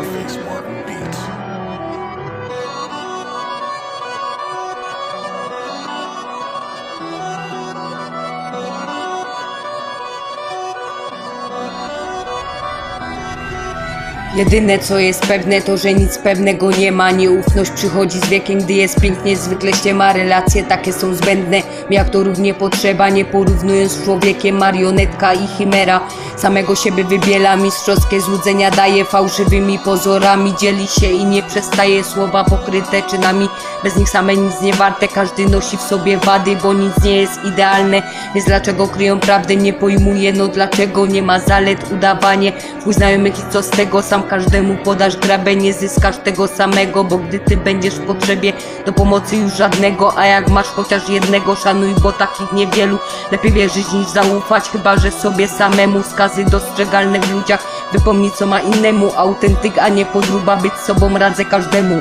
Babyface Martin B. Jedyne co jest pewne to, że nic pewnego nie ma. Nieufność przychodzi z wiekiem, gdy jest pięknie. Zwykle ściema relacje takie są zbędne. Jak to równie potrzeba, nie porównując z człowiekiem. Marionetka i chimera. Samego siebie wybiela, mistrzowskie złudzenia daje. Fałszywymi pozorami dzieli się i nie przestaje. Słowa pokryte czynami, bez nich same nic nie warte. Każdy nosi w sobie wady, bo nic nie jest idealne. Więc dlaczego kryją prawdę, nie pojmuję. No dlaczego? Nie ma zalet, udawanie. Twój znajomych i co z tego, sam każdemu podasz grabę Nie zyskasz tego samego, bo gdy ty będziesz w potrzebie Do pomocy już żadnego, a jak masz chociaż jednego Szanuj, bo takich niewielu. Lepiej wierzyć niż zaufać, chyba że sobie samemu. Skazy dostrzegalne w ludziach Wypomnij co ma innemu. Autentyk, a nie podruba, być sobą radzę każdemu